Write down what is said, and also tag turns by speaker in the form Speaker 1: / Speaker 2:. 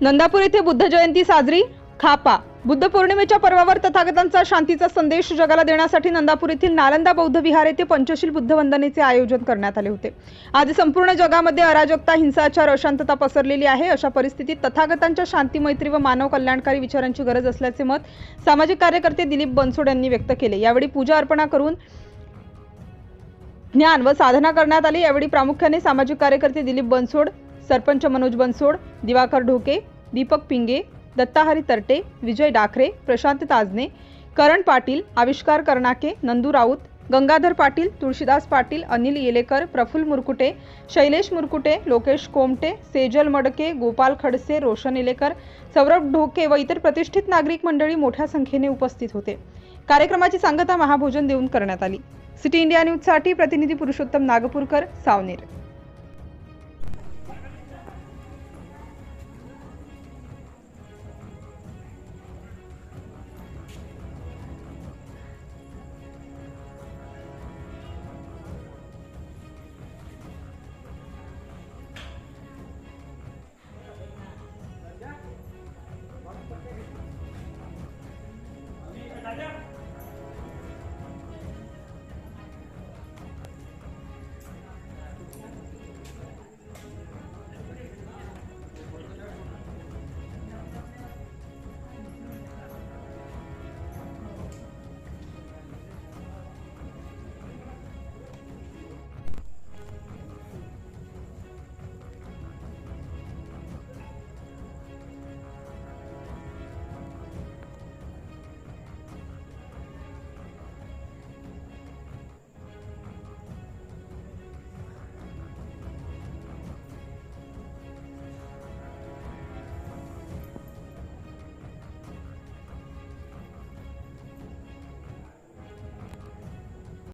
Speaker 1: नंदापूर येथे बुद्ध जयंती साजरी खापा. बुद्ध पौर्णिमेच्या पर्वावर तथागतांचा शांतीचा संदेश जगाला देण्यासाठी नंदापूर येथील नालंदा बौद्ध विहार येथे पंचशील बुद्ध वंदनेचे आयोजन करण्यात आले होते. आज संपूर्ण जगामध्ये अराजकता हिंसाचार अशांतता पसरलेली आहे. अशा परिस्थितीत तथागतांच्या शांती मैत्री व मानव कल्याणकारी विचारांची गरज असल्याचे मत सामाजिक कार्यकर्ते दिलीप बनसोड यांनी व्यक्त केले. यावेळी पूजा अर्पणा करून ज्ञान व साधना करण्यात आली. यावेळी प्रामुख्याने सामाजिक कार्यकर्ते दिलीप बनसोड सरपंच मनोज बनसोड दिवाकर ढोके दीपक पिंगे दत्ताहरी तरटे विजय डाखरे प्रशांत ताजने करण पाटील आविष्कार कर्णाके नंदू राऊत गंगाधर पाटील तुळशीदास पाटील अनिल येलेकर प्रफुल्ल मुरकुटे शैलेश मुरकुटे लोकेश कोमटे सेजल मडके गोपाल खडसे रोशन येलेकर सौरभ ढोके व इतर प्रतिष्ठित नागरिक मंडळी मोठ्या संख्येने उपस्थित होते. कार्यक्रमाची सांगता महाभोजन देऊन करण्यात आली. सिटी इंडिया न्यूजसाठी प्रतिनिधी पुरुषोत्तम नागपूरकर सावनेर. Hallelujah.